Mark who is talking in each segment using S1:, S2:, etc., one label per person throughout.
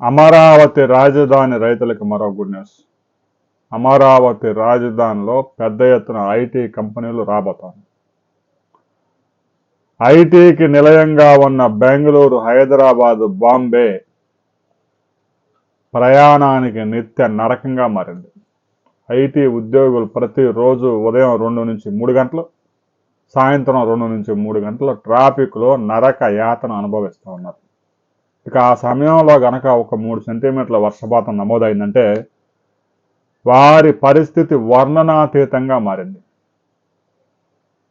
S1: అమరావతి రాజధాని రైతులకు మరో గుడ్ న్యూస్. అమరావతి రాజధానిలో పెద్ద ఎత్తున ఐటీ కంపెనీలు రాబోతాయి ఐటీకి నిలయంగా ఉన్న బెంగళూరు హైదరాబాద్ బాంబే ప్రయాణానికి నిత్య నరకంగా మారింది. ఐటీ ఉద్యోగులు ప్రతిరోజు ఉదయం రెండు నుంచి మూడు గంటలు సాయంత్రం రెండు నుంచి మూడు గంటలు ట్రాఫిక్లో నరక యాతన అనుభవిస్తూ ఉన్నారు. ఇక ఆ సమయంలో గనక ఒక మూడు సెంటీమీటర్ల వర్షపాతం నమోదైందంటే వారి పరిస్థితి వర్ణనాతీతంగా మారింది.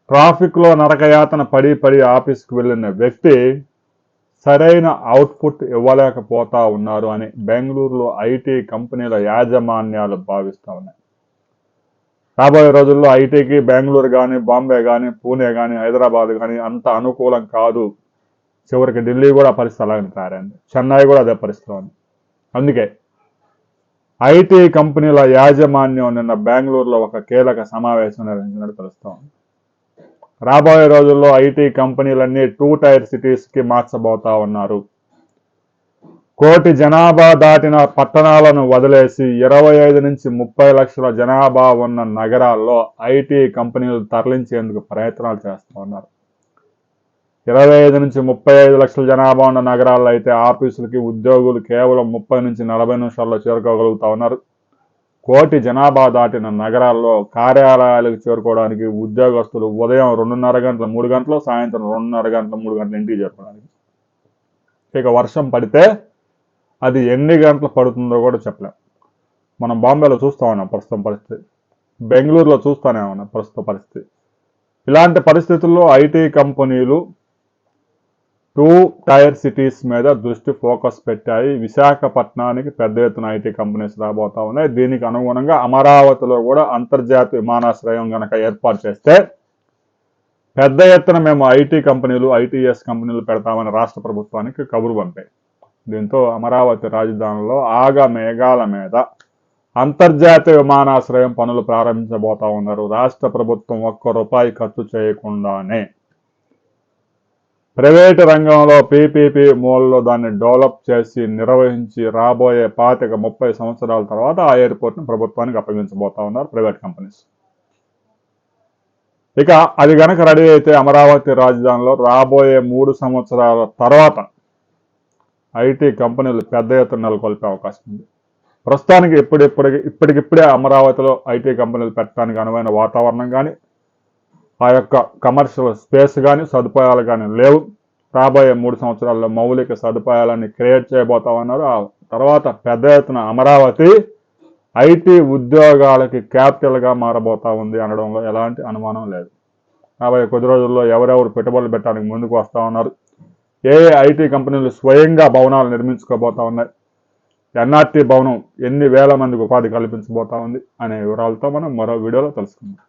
S1: ట్రాఫిక్లో నరకయాతన పడి పడి ఆఫీస్కి వెళ్ళిన వ్యక్తి సరైన అవుట్పుట్ ఇవ్వలేకపోతా ఉన్నారు అని బెంగళూరులో ఐటీ కంపెనీల యాజమాన్యాలు భావిస్తూ ఉన్నాయి. రాబోయే రోజుల్లో ఐటీకి బెంగళూరు కానీ బాంబే కానీ పూణే కానీ హైదరాబాద్ కానీ అంత అనుకూలం కాదు. చివరికి ఢిల్లీ కూడా పరిస్థితి అలాగని తయారైంది. చెన్నై కూడా అదే పరిస్థితి ఉంది. అందుకే ఐటీ కంపెనీల యాజమాన్యం నిన్న బెంగళూరులో ఒక కీలక సమావేశం నిర్వహించినట్టు తెలుస్తోంది రాబోయే రోజుల్లో ఐటీ కంపెనీలన్నీ టూ టైర్ సిటీస్కి మార్చబోతా ఉన్నారు. కోటి జనాభా దాటిన పట్టణాలను వదిలేసి ఇరవై ఐదు నుంచి ముప్పై లక్షల జనాభా ఉన్న నగరాల్లో ఐటీ కంపెనీలు తరలించేందుకు ప్రయత్నాలు చేస్తూ ఉన్నారు. ఇరవై ఐదు నుంచి ముప్పై ఐదు లక్షల జనాభా ఉన్న నగరాల్లో అయితే ఆఫీసులకి ఉద్యోగులు కేవలం ముప్పై నుంచి నలభై నిమిషాల్లో చేరుకోగలుగుతా ఉన్నారు. కోటి జనాభా దాటిన నగరాల్లో కార్యాలయాలకు చేరుకోవడానికి ఉద్యోగస్తులు ఉదయం రెండున్నర గంటల మూడు గంటలు సాయంత్రం రెండున్నర గంటల మూడు గంటల ఇంటికి చేరుకోవడానికి. ఇక వర్షం పడితే అది ఎన్ని గంటలు పడుతుందో కూడా చెప్పలేం. మనం బాంబేలో చూస్తా ఉన్నాం ప్రస్తుతం పరిస్థితి. బెంగళూరులో చూస్తానే ఉన్నాం ప్రస్తుత పరిస్థితి. ఇలాంటి పరిస్థితుల్లో ఐటీ కంపెనీలు టూ టైర్ సిటీస్ మీద దృష్టి ఫోకస్ పెట్టాయి. విశాఖపట్నానికి పెద్ద ఎత్తున ఐటీ కంపెనీస్ రాబోతా ఉన్నాయి. దీనికి అనుగుణంగా అమరావతిలో కూడా అంతర్జాతీయ విమానాశ్రయం కనుక ఏర్పాటు చేస్తే పెద్ద ఎత్తున మేము ఐటీ కంపెనీలు ఐటీఎస్ కంపెనీలు పెడతామని రాష్ట్ర ప్రభుత్వానికి కబురు పంపాయి. దీంతో అమరావతి రాజధానిలో ఆగ మేఘాల మీద అంతర్జాతీయ విమానాశ్రయం పనులు ప్రారంభించబోతా ఉన్నారు. రాష్ట్ర ప్రభుత్వం ఒక్క రూపాయి ఖర్చు చేయకుండానే ప్రైవేటు రంగంలో పీపీపీ మూలలో దాన్ని డెవలప్ చేసి నిర్వహించి రాబోయే పాతిక ముప్పై సంవత్సరాల తర్వాత ఆ ఎయిర్పోర్ట్ను ప్రభుత్వానికి అప్పగించబోతా ఉన్నారు ప్రైవేట్ కంపెనీస్. ఇక అది గనక రెడీ అయితే అమరావతి రాజధానిలో రాబోయే మూడు సంవత్సరాల తర్వాత ఐటీ కంపెనీలు పెద్ద ఎత్తున నెలకొల్పే అవకాశం ఉంది. ప్రస్తుతానికి ఇప్పుడిప్పటికి ఇప్పటికిప్పుడే అమరావతిలో ఐటీ కంపెనీలు పెట్టడానికి అనువైన వాతావరణం కానీ ఆ యొక్క కమర్షియల్ స్పేస్ కానీ సదుపాయాలు కానీ లేవు. రాబోయే మూడు సంవత్సరాల్లో మౌలిక సదుపాయాలన్నీ క్రియేట్ చేయబోతా ఉన్నారు. ఆ తర్వాత పెద్ద ఎత్తున అమరావతి ఐటీ ఉద్యోగాలకి క్యాపిటల్గా మారబోతా ఉంది అనడంలో ఎలాంటి అనుమానం లేదు. రాబోయే కొద్ది రోజుల్లో ఎవరెవరు పెట్టుబడులు పెట్టడానికి ముందుకు వస్తూ ఉన్నారు. ఏ ఐటీ కంపెనీలు స్వయంగా భవనాలు నిర్మించుకోబోతా ఉన్నాయి. ఎన్ఆర్టీ భవనం ఎన్ని వేల మందికి ఉపాధి కల్పించబోతా ఉంది అనే వివరాలతో మనం మరో వీడియోలో తెలుసుకుందాం.